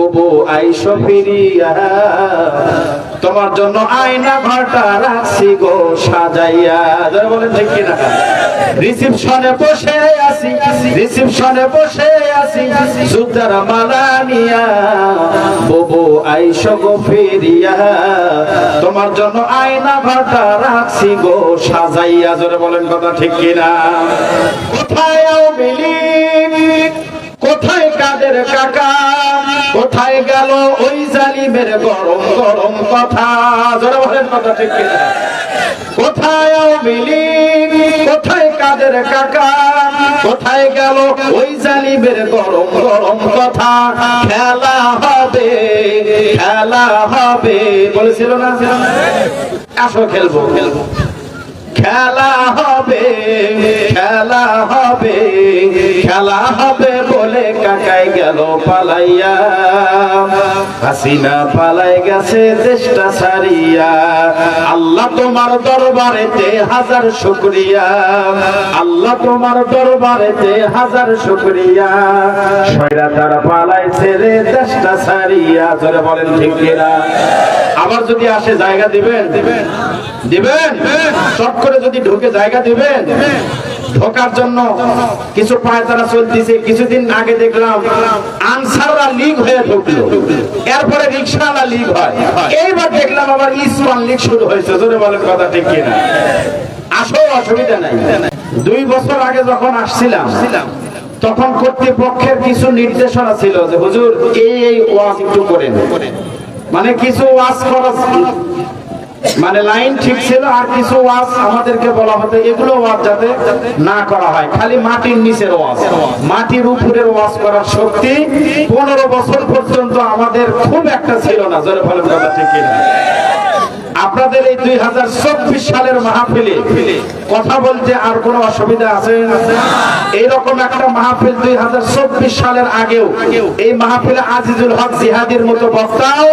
বুবু আইসো ফিরিয়া তোমার জন্য আয়না ঘরটা রাখছি গো সাজাইয়া। যারা বলেন ঠিক কিনা? রিসিপশনে বসে আছি, রিসিপশনে বসে আছি মালা নিয়া। বুবু আইসো গো ফিরিয়া তোমার জন্য আয়না ঘরটা রাখছি গো সাজাইয়া। জোরে বলেন কথা ঠিক কিনা? কোথায় কোথায় গেল ওই জালিমের গরম গরম কথা? বলেন কথা ঠিক কোথায় মিলি কোথায় কাদের কাকা? কোথায় গেল ওই জালিমের গরম গরম কথা? খেলা হবে খেলা হবে। বলেছিল না? আসো খেলব খেলব। খেলা হবে খেলা হবে খেলা হবে বলে কাকাই গেল পালাইয়া। হাসিনা পালাই গেছে দেশটা ছাড়িয়া। আল্লাহ তোমার দরবারেতে হাজার শুক্রিয়া। আল্লাহ তোমার দরবারেতে হাজার শুক্রিয়া। সয়রা তার পালাইছে রে দেশটা সারিয়া জোরে বলেন ঠিক আবার যদি আসে জায়গা দিবেন? দিবেন? দিবেন? চট করে যদি ঢুকে জায়গা দিবেন? ঢোকার জন্য কিছু পায়তারা চলতেছে, কিছুদিন আগে দেখলাম আনসাররা লিগ হয়ে ঢুকলো। এরপরে রিক্সাওয়ালা লিগ হয়। এইবার দেখলাম আবার ইসমান লিগ শুরু হয়েছে। জোরে বলেন কথা ঠিক কিনা? আসো অসুবিধা নাই। দুই বছর আগে যখন আসছিলাম, তখন কর্তৃপক্ষের কিছু নির্দেশনা ছিল যে, হুজুর, এই এই ওয়াজ একটু করেন। মানে কিছু ওয়াজ করা মানে লাইন ঠিক ছিল, আর কিছু ওয়াজ আমাদেরকে বলা হতো, এগুলো ওয়াজ যাতে না করা হয়। খালি মাটির নিচের ওয়াজ। মাটির উপরের ওয়াজ করার শক্তি পনেরো বছর পর্যন্ত আমাদের খুব একটা ছিল না। জোরে ভালো ঠিক কিনা? আপনাদের এই দুই হাজার চব্বিশ সালের মাহফিলে কথা বলতে আর কোনো অসুবিধা আছে? এইরকম একটা মাহফিল দুই হাজার চব্বিশ সালের আগেও এই মাহফিলে আজিজুল হক জিহাদির মতো বক্তাও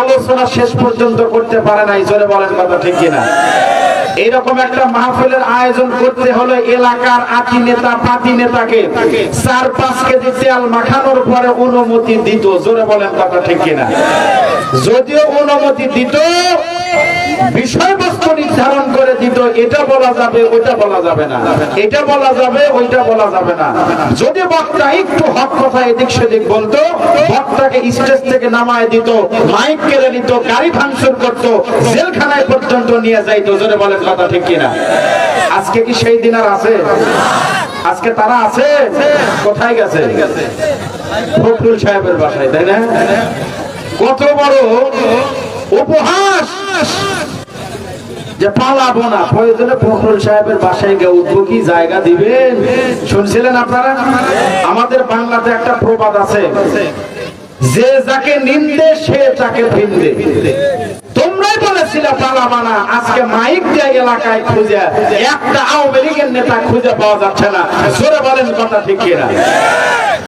আলোচনা শেষ পর্যন্ত করতে পারে নাই। জোরে বলেন কথা ঠিক কিনা? এইরকম একটা মাহফিলের আয়োজন করতে হলে এলাকার আতি নেতা, পাতি নেতাকে চার পাঁচ কেজি তেল মাখানোর পরে অনুমতি দিত। জোরে বলেন কথা ঠিক কিনা? যদিও অনুমতি দিত বিষয়বস্তু নির্ধারণ করে দিত, এটা বলা যাবে, ওইটা বলা যাবে না। এটা বলা যাবে, ওইটা বলা যাবে না। যদি বক্তা একটু হক কথা এদিক সেদিক বলতো, বক্তাকে স্টেজ থেকে নামায় দিত, মাইক কেড়ে নিত, গাড়ি ভাঙচুর করত, জেলখানায় পর্যন্ত নিয়ে যাইতো, জোরে বলেন কথা ঠিক কিনা? আজকে কি সেই দিন আর আছে? আজকে তারা আছে? কোথায় গেছে? ফখরুল সাহেবের বাসায়, তাই না? কত বড় উপহাস! যে পালাবো না, প্রয়োজনে ফখরুল সাহেবের বাসায় গিয়ে উঠবো কি, জায়গা দিবেন? শুনছিলেন আপনারা? আমাদের বাংলাতে একটা প্রবাদ আছে, যে যাকে নিন্দে, সে তাকে ভিন্দে তোমরাই বলেছিলে পালাবা না, আজকে মাইক দিয়ে এলাকায় খুঁজে, একটা আওয়ামী লীগের নেতা খুঁজে পাওয়া যাচ্ছে না। জোরে বলেন কথা ঠিক কিনা?